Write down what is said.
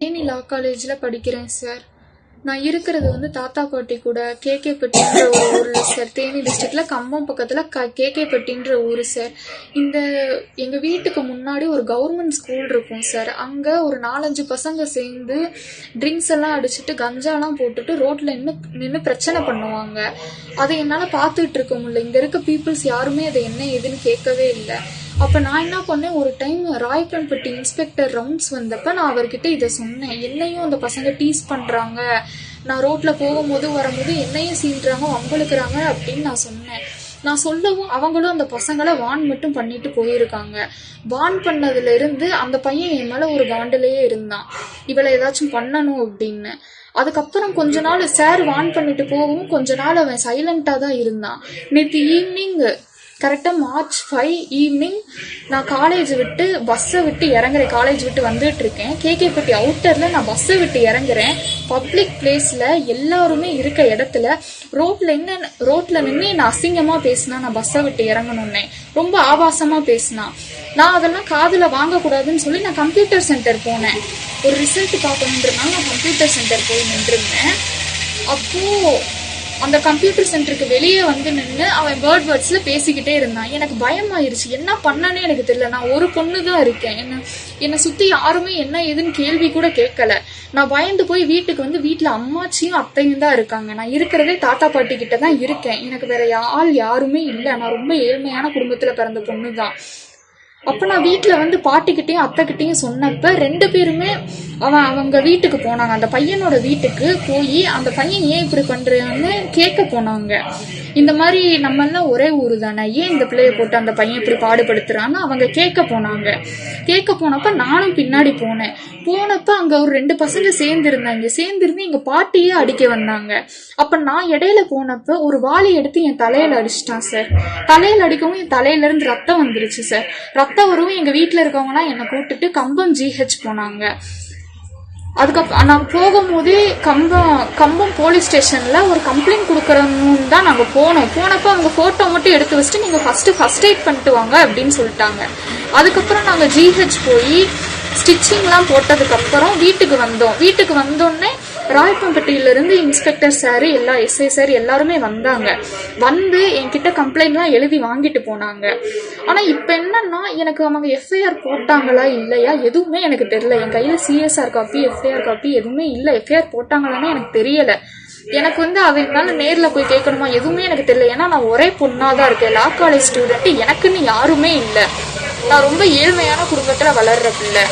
தேனி லா காலேஜில் படிக்கிறேன் சார் நான் இருக்கிறது வந்து தாத்தா பாட்டி கூட கேகேப்பட்டின்ற ஒரு ஊரில் சார் தேனி டிஸ்ட்ரிக்டில் கம்பம் பக்கத்தில் க கேகேப்பட்டின்ற ஊர் சார் இந்த எங்கள் வீட்டுக்கு முன்னாடி ஒரு கவர்மெண்ட் ஸ்கூல் இருக்கும் சார் அங்கே ஒரு நாலஞ்சு பசங்க சேர்ந்து ட்ரிங்க்ஸ் எல்லாம் அடிச்சுட்டு கஞ்சாலாம் போட்டுட்டு ரோட்டில் நின்று நின்று பிரச்சனை பண்ணுவாங்க. அதை என்னால் பார்த்துட்டு இருக்க முடியல. இங்கே இருக்க பீப்புள்ஸ் யாருமே அதை என்ன ஏதுன்னு கேட்கவே இல்லை. அப்போ நான் என்ன பண்ணேன்? ஒரு டைம் ராயப்பன்பட்டி இன்ஸ்பெக்டர் ரவுண்ட்ஸ் வந்தப்ப நான் அவர்கிட்ட இதை சொன்னேன். என்னையும் அந்த பசங்க டீஸ் பண்ணுறாங்க நான் ரோட்டில் போகும்போது வரும்போது என்னையும் சீண்டுறாங்க வம்பளுக்குறாங்க அப்படின்னு நான் சொன்னேன். நான் சொல்லவும் அவங்களும் அந்த பசங்களை வான் மட்டும் பண்ணிட்டு போயிருக்காங்க. வான் பண்ணதுல இருந்து அந்த பையன் என் மேல ஒரு காண்டிலேயே இருந்தான். இவளை ஏதாச்சும் பண்ணணும் அப்படின்னு. அதுக்கப்புறம் கொஞ்ச நாள் சார் வான் பண்ணிட்டு போகவும் கொஞ்ச நாள் அவன் சைலண்டா தான் இருந்தான். நேற்று ஈவினிங் கரெக்டாக மார்ச் ஃபைவ் ஈவினிங் நான் காலேஜ் விட்டு பஸ்ஸை விட்டு இறங்குறேன். காலேஜ் விட்டு வந்துட்டு இருக்கேன். கேகேப்பட்டி அவுட்டரில் நான் பஸ்ஸை விட்டு இறங்குறேன். பப்ளிக் பிளேஸில் எல்லாருமே இருக்க இடத்துல ரோட்டில் என்ன ரோட்டில் நின்று நான் அசிங்கமாக பேசினா நான் பஸ்ஸை விட்டு இறங்கணுன்னே ரொம்ப ஆபாசமாக பேசினா. நான் அதெல்லாம் காதில் வாங்கக்கூடாதுன்னு சொல்லி நான் கம்ப்யூட்டர் சென்டர் போனேன். ஒரு ரிசல்ட் பார்க்கணுன்றனால நான் கம்ப்யூட்டர் சென்டர் போய் நின்றுருந்தேன். அப்போது அந்த கம்ப்யூட்டர் சென்டருக்கு வெளியே வந்து நின்று அவன் வேர்ட் வேர்ட்ஸில் பேசிக்கிட்டே இருந்தான். எனக்கு பயமாயிருச்சு. என்ன பண்ணனே எனக்கு தெரியல. நான் ஒரு பொண்ணு தான் இருக்கேன். என்ன என்னை சுற்றி யாருமே என்ன ஏதுன்னு கேள்வி கூட கேட்கல. நான் பயந்து போய் வீட்டுக்கு வந்து வீட்டில் அம்மாச்சியும் அத்தையும் தான் இருக்காங்க. நான் இருக்கிறதே தாத்தா பாட்டி கிட்ட தான் இருக்கேன். எனக்கு வேற ஆள் யாருமே இல்லை. நான் ரொம்ப ஏழ்மையான குடும்பத்தில் பிறந்த பொண்ணு தான் அப்போ நான் வீட்டில் வந்து பாட்டிக்கிட்டேயும் அத்தைக்கிட்டேயும் சொன்னப்ப ரெண்டு பேருமே அவன் அவங்க வீட்டுக்கு போனாங்க. அந்த பையனோட வீட்டுக்கு போய் அந்த பையன் ஏன் இப்படி பண்ணுறான்னு கேட்க போனாங்க. இந்த மாதிரி நம்மெல்லாம் ஒரே ஊர் தானே. ஏன் இந்த பிள்ளைய போட்டு அந்த பையன் இப்படி பாடுபடுத்துறான்னு அவங்க கேட்க போனாங்க. கேட்க போனப்ப நானும் பின்னாடி போனேன். போனப்ப அங்கே ஒரு ரெண்டு பசங்க சேர்ந்துருந்தாங்க. சேர்ந்துருந்து எங்கள் பாட்டியே அடிக்க வந்தாங்க. அப்போ நான் இடையில போனப்ப ஒரு வாளி எடுத்து என் தலையில் அடிச்சிட்டான் சார். தலையில் அடிக்கவும் என் தலையிலேருந்து ரத்தம் வந்துருச்சு சார். ரத்தம் மற்றவரும் எங்கள் வீட்டில் இருக்கவங்கலாம் என்னை கூப்பிட்டுட்டு கம்பம் ஜிஹெச் போனாங்க. அதுக்கப்புறம் நான் போகும்போதே கம்பம் கம்பம் போலீஸ் ஸ்டேஷனில் ஒரு கம்ப்ளைண்ட் கொடுக்குறோன்னு தான் நாங்கள் போனோம். போனப்போ அவங்க ஃபோட்டோ மட்டும் எடுத்து வச்சுட்டு நீங்கள் ஃபஸ்ட்டு ஃபஸ்ட் எய்ட் பண்ணிட்டு வாங்க அப்படின்னு சொல்லிட்டாங்க. அதுக்கப்புறம் நாங்கள் ஜிஹெச் போய் ஸ்டிச்சிங்லாம் போட்டதுக்கப்புறம் வீட்டுக்கு வந்தோம். வீட்டுக்கு வந்தோடனே ராயப்பம்பட்டியிலிருந்து இன்ஸ்பெக்டர் சார் எல்லா எஸ்ஐ சார் எல்லாருமே வந்தாங்க. வந்து என்கிட்ட கம்ப்ளைண்ட்லாம் எழுதி வாங்கிட்டு போனாங்க. ஆனால் இப்போ என்னன்னா எனக்கு அவங்க எஃப்ஐஆர் போட்டாங்களா இல்லையா? எதுவுமே எனக்கு தெரியல. என் கையில் சிஎஸ்ஆர் காப்பி எஃப்ஐஆர் காப்பி எதுவுமே இல்லை. எஃப்ஐஆர் போட்டாங்களான்னு எனக்கு தெரியலை. எனக்கு வந்து அதை என்னால் நேரில் போய் கேட்கணுமா? எதுவுமே எனக்கு தெரியல. ஏன்னா நான் ஒரே பொண்ணாக தான் இருக்கேன். லா காலேஜ் ஸ்டூடெண்ட் எனக்குன்னு யாருமே இல்லை. நான் ரொம்ப ஏழ்மையான குடும்பத்தில் வளர்ற பிள்ளை.